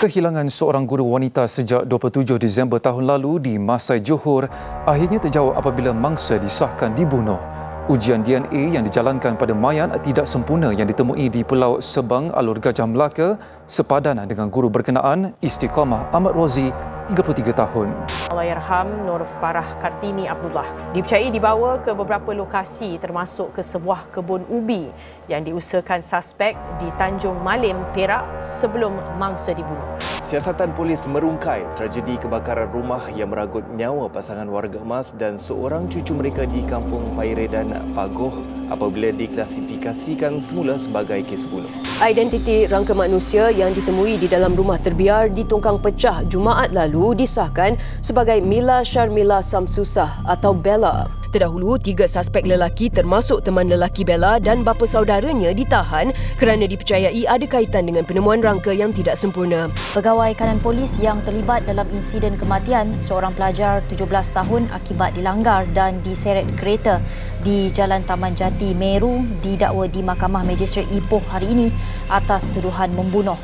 Kehilangan seorang guru wanita sejak 27 Disember tahun lalu di Masai Johor akhirnya terjawab apabila mangsa disahkan dibunuh. Ujian DNA yang dijalankan pada mayat tidak sempurna yang ditemui di Pulau Sebang, Alur Gajah Melaka sepadan dengan guru berkenaan Istiqamah Ahmad Rozi 33 tahun. Allahyarham Nur Farah Kartini Abdullah dipercayai dibawa ke beberapa lokasi termasuk ke sebuah kebun ubi yang diusahakan suspek di Tanjung Malim, Perak sebelum mangsa dibunuh. Siasatan polis merungkai tragedi kebakaran rumah yang meragut nyawa pasangan warga emas dan seorang cucu mereka di kampung Paire dan Pagoh apabila diklasifikasikan semula sebagai kes bunuh. Identiti rangka manusia yang ditemui di dalam rumah terbiar di Tongkang Pecah Jumaat lalu disahkan sebagai Mila Sharmila Samsusah atau Bella. Terdahulu, tiga suspek lelaki termasuk teman lelaki Bella dan bapa saudaranya ditahan kerana dipercayai ada kaitan dengan penemuan rangka yang tidak sempurna. Pegawai kanan polis yang terlibat dalam insiden kematian seorang pelajar 17 tahun akibat dilanggar dan diseret kereta di Jalan Taman Jati Meru didakwa di Mahkamah Magistrate Ipoh hari ini atas tuduhan membunuh.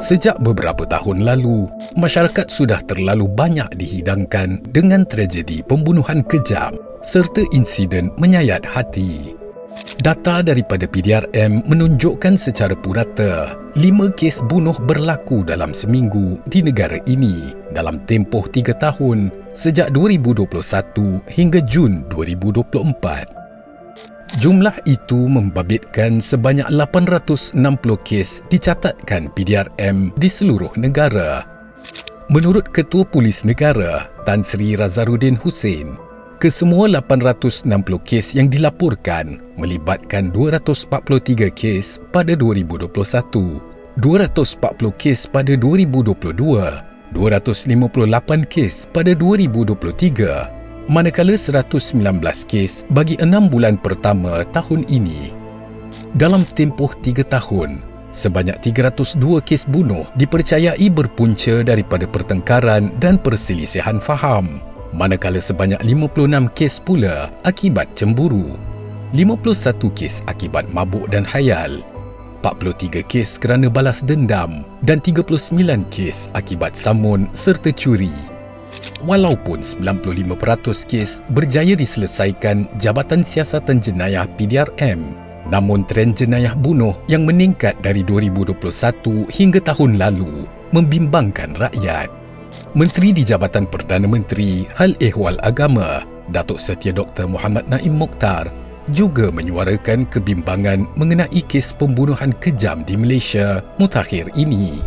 Sejak beberapa tahun lalu, masyarakat sudah terlalu banyak dihidangkan dengan tragedi pembunuhan kejam serta insiden menyayat hati. Data daripada PDRM menunjukkan secara purata lima kes bunuh berlaku dalam seminggu di negara ini dalam tempoh tiga tahun sejak 2021 hingga Jun 2024. Jumlah itu membabitkan sebanyak 860 kes dicatatkan PDRM di seluruh negara. Menurut Ketua Polis Negara, Tan Sri Razarudin Hussein, kesemua 860 kes yang dilaporkan melibatkan 243 kes pada 2021, 240 kes pada 2022, 258 kes pada 2023 manakala 119 kes bagi enam bulan pertama tahun ini. Dalam tempoh tiga tahun, sebanyak 302 kes bunuh dipercayai berpunca daripada pertengkaran dan perselisihan faham, manakala sebanyak 56 kes pula akibat cemburu. 51 kes akibat mabuk dan hayal, 43 kes kerana balas dendam dan 39 kes akibat samun serta curi. Walaupun 95% kes berjaya diselesaikan Jabatan Siasatan Jenayah PDRM, namun trend jenayah bunuh yang meningkat dari 2021 hingga tahun lalu membimbangkan rakyat. Menteri di Jabatan Perdana Menteri Hal Ehwal Agama, Datuk Setia Dr. Muhammad Naim Mokhtar juga menyuarakan kebimbangan mengenai kes pembunuhan kejam di Malaysia mutakhir ini.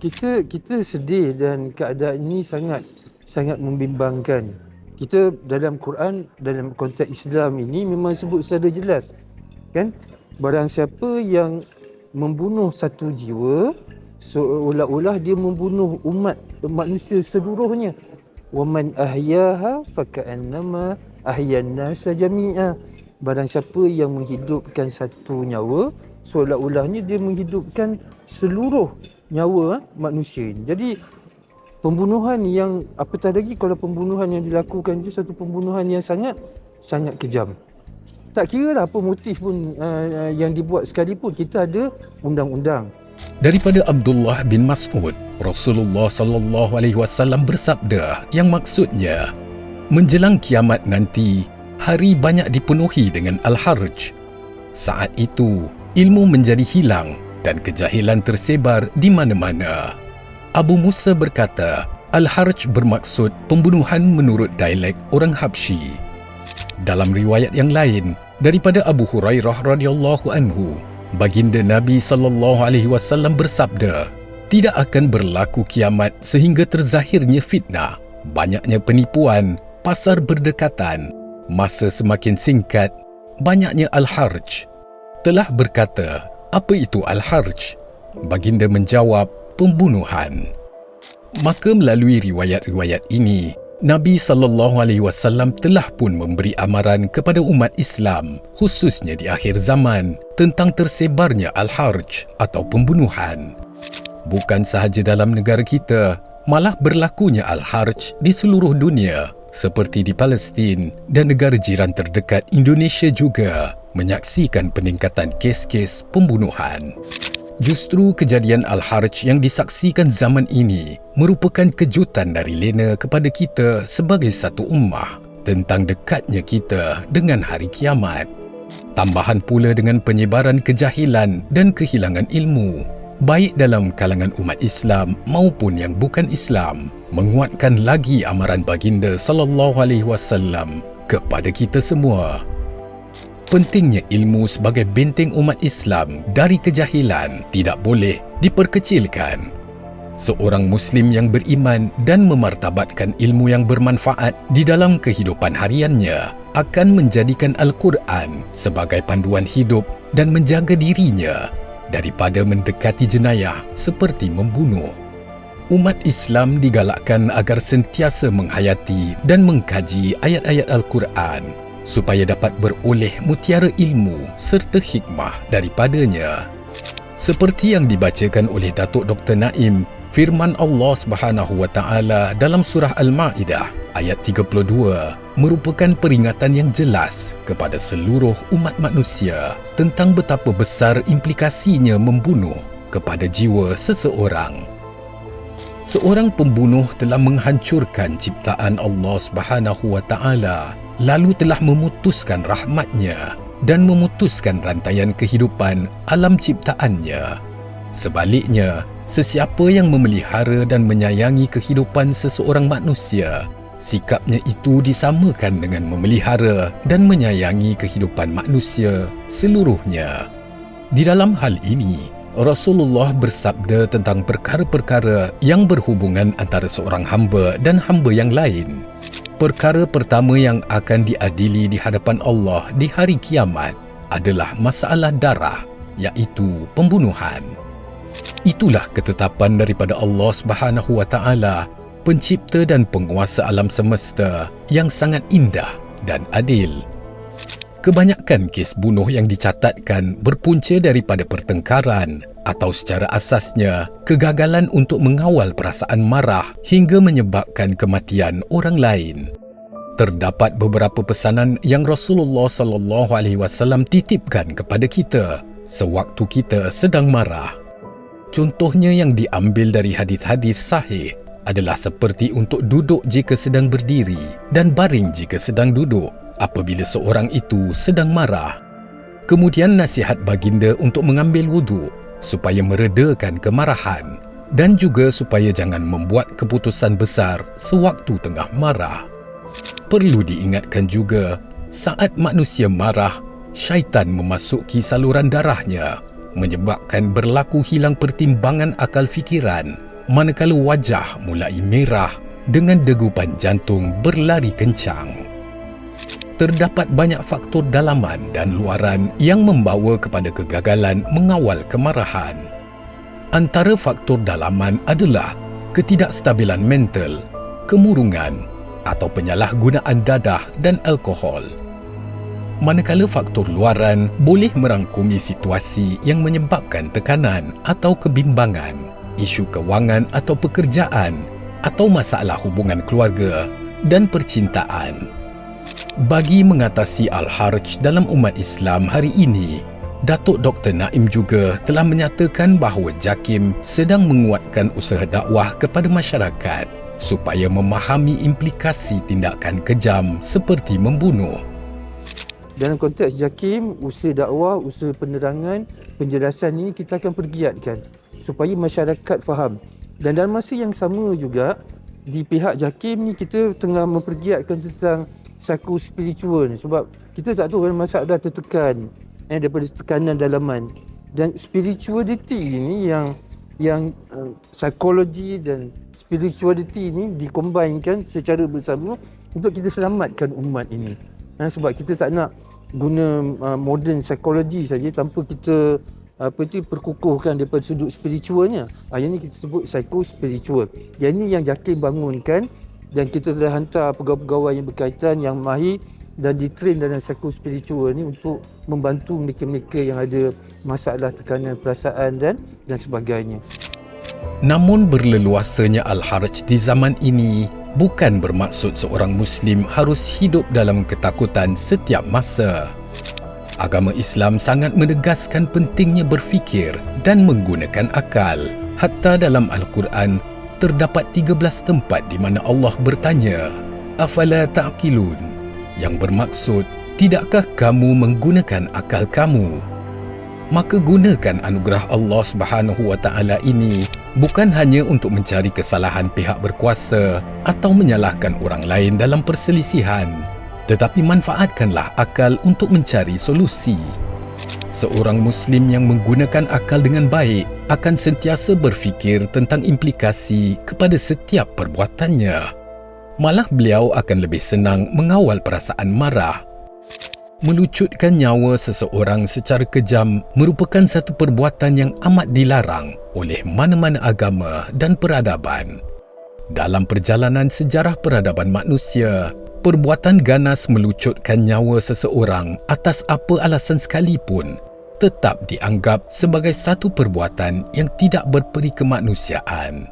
Kita kita sedih dan keadaan ini sangat sangat membimbangkan. Kita dalam Quran dalam konteks Islam ini memang sebut secara jelas kan? Barang siapa yang membunuh satu jiwa seolah-olah dia membunuh umat manusia seluruhnya. Wa man ahyaha faka'annama ahyan nasa jami'a. Barang siapa yang menghidupkan satu nyawa seolah-olahnya dia menghidupkan seluruh nyawa manusia jadi pembunuhan yang apatah lagi kalau pembunuhan yang dilakukan itu satu pembunuhan yang sangat sangat kejam. Tak kira lah apa motif pun uh, yang dibuat sekalipun kita ada undang-undang. Daripada Abdullah bin Mas'ud, Rasulullah sallallahu alaihi wasallam bersabda yang maksudnya menjelang kiamat nanti hari banyak dipenuhi dengan al-harj. Saat itu ilmu menjadi hilang dan kejahilan tersebar di mana-mana. Abu Musa berkata, Al-Harj bermaksud pembunuhan menurut dialek orang Habsyi. Dalam riwayat yang lain, daripada Abu Hurairah radhiyallahu anhu, baginda Nabi sallallahu alaihi wasallam bersabda, tidak akan berlaku kiamat sehingga terzahirnya fitnah, banyaknya penipuan, pasar berdekatan, masa semakin singkat, banyaknya Al-Harj. Telah berkata, apa itu Al-Harj? Baginda menjawab, pembunuhan. Maka melalui riwayat-riwayat ini, Nabi sallallahu alaihi wasallam telah pun memberi amaran kepada umat Islam, khususnya di akhir zaman, tentang tersebarnya al-harj atau pembunuhan. Bukan sahaja dalam negara kita, malah berlakunya Al-Harj di seluruh dunia seperti di Palestin dan negara jiran terdekat Indonesia juga menyaksikan peningkatan kes-kes pembunuhan. Justru kejadian Al-Harj yang disaksikan zaman ini merupakan kejutan dari Lena kepada kita sebagai satu ummah tentang dekatnya kita dengan hari kiamat. Tambahan pula dengan penyebaran kejahilan dan kehilangan ilmu, baik dalam kalangan umat Islam maupun yang bukan Islam, menguatkan lagi amaran baginda sallallahu alaihi wasallam kepada kita semua pentingnya ilmu sebagai benteng umat Islam dari kejahilan tidak boleh diperkecilkan. Seorang Muslim yang beriman dan memartabatkan ilmu yang bermanfaat di dalam kehidupan hariannya akan menjadikan Al-Quran sebagai panduan hidup dan menjaga dirinya daripada mendekati jenayah seperti membunuh. Umat Islam digalakkan agar sentiasa menghayati dan mengkaji ayat-ayat Al-Quran supaya dapat beroleh mutiara ilmu serta hikmah daripadanya. Seperti yang dibacakan oleh Datuk Dr. Naim, firman Allah Subhanahu wa taala dalam surah Al-Maidah ayat 32 merupakan peringatan yang jelas kepada seluruh umat manusia tentang betapa besar implikasinya membunuh kepada jiwa seseorang. Seorang pembunuh telah menghancurkan ciptaan Allah Subhanahu wa taala lalu telah memutuskan rahmatnya dan memutuskan rantaian kehidupan alam ciptaannya. Sebaliknya, sesiapa yang memelihara dan menyayangi kehidupan seseorang manusia, sikapnya itu disamakan dengan memelihara dan menyayangi kehidupan manusia seluruhnya. Di dalam hal ini, Rasulullah bersabda tentang perkara-perkara yang berhubungan antara seorang hamba dan hamba yang lain perkara pertama yang akan diadili di hadapan Allah di hari kiamat adalah masalah darah iaitu pembunuhan. Itulah ketetapan daripada Allah Subhanahu wa taala, pencipta dan penguasa alam semesta yang sangat indah dan adil. Kebanyakan kes bunuh yang dicatatkan berpunca daripada pertengkaran atau secara asasnya kegagalan untuk mengawal perasaan marah hingga menyebabkan kematian orang lain. Terdapat beberapa pesanan yang Rasulullah sallallahu alaihi wasallam titipkan kepada kita sewaktu kita sedang marah. Contohnya yang diambil dari hadis-hadis sahih adalah seperti untuk duduk jika sedang berdiri dan baring jika sedang duduk apabila seorang itu sedang marah. Kemudian nasihat baginda untuk mengambil wudhu supaya meredakan kemarahan dan juga supaya jangan membuat keputusan besar sewaktu tengah marah. Perlu diingatkan juga, saat manusia marah, syaitan memasuki saluran darahnya menyebabkan berlaku hilang pertimbangan akal fikiran manakala wajah mulai merah dengan degupan jantung berlari kencang terdapat banyak faktor dalaman dan luaran yang membawa kepada kegagalan mengawal kemarahan. Antara faktor dalaman adalah ketidakstabilan mental, kemurungan atau penyalahgunaan dadah dan alkohol. Manakala faktor luaran boleh merangkumi situasi yang menyebabkan tekanan atau kebimbangan, isu kewangan atau pekerjaan atau masalah hubungan keluarga dan percintaan. Bagi mengatasi Al-Harj dalam umat Islam hari ini, Datuk Dr. Naim juga telah menyatakan bahawa JAKIM sedang menguatkan usaha dakwah kepada masyarakat supaya memahami implikasi tindakan kejam seperti membunuh. Dalam konteks JAKIM, usaha dakwah, usaha penerangan, penjelasan ini kita akan pergiatkan supaya masyarakat faham. Dan dalam masa yang sama juga, di pihak JAKIM ni kita tengah mempergiatkan tentang psycho spiritual ni sebab kita tak tahu kan masalah tertekan eh daripada tekanan dalaman dan spirituality ini yang yang uh, psikologi dan spirituality ini dikombinkan secara bersama untuk kita selamatkan umat ini. Eh, sebab kita tak nak guna uh, modern psikologi saja tanpa kita apa tu perkukuhkan daripada sudut spiritualnya. Ah yang ni kita sebut psycho spiritual. Yang ini yang Jakim bangunkan dan kita telah hantar pegawai-pegawai yang berkaitan yang mahir dan ditrain dalam psycho spiritual ni untuk membantu mereka-mereka yang ada masalah tekanan perasaan dan dan sebagainya. Namun berleluasanya Al-Haraj di zaman ini bukan bermaksud seorang Muslim harus hidup dalam ketakutan setiap masa. Agama Islam sangat menegaskan pentingnya berfikir dan menggunakan akal. Hatta dalam Al-Quran, terdapat 13 tempat di mana Allah bertanya, Afala ta'qilun? Yang bermaksud, tidakkah kamu menggunakan akal kamu? Maka gunakan anugerah Allah Subhanahu wa taala ini bukan hanya untuk mencari kesalahan pihak berkuasa atau menyalahkan orang lain dalam perselisihan, tetapi manfaatkanlah akal untuk mencari solusi. Seorang Muslim yang menggunakan akal dengan baik akan sentiasa berfikir tentang implikasi kepada setiap perbuatannya. Malah beliau akan lebih senang mengawal perasaan marah. Melucutkan nyawa seseorang secara kejam merupakan satu perbuatan yang amat dilarang oleh mana-mana agama dan peradaban. Dalam perjalanan sejarah peradaban manusia, perbuatan ganas melucutkan nyawa seseorang atas apa alasan sekalipun tetap dianggap sebagai satu perbuatan yang tidak berperi kemanusiaan.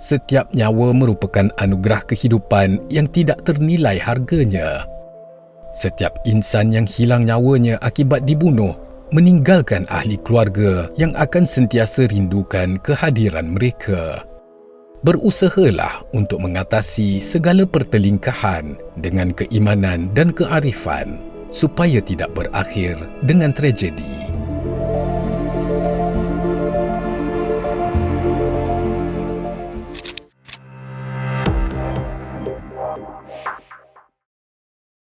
Setiap nyawa merupakan anugerah kehidupan yang tidak ternilai harganya. Setiap insan yang hilang nyawanya akibat dibunuh meninggalkan ahli keluarga yang akan sentiasa rindukan kehadiran mereka berusahalah untuk mengatasi segala pertelingkahan dengan keimanan dan kearifan supaya tidak berakhir dengan tragedi.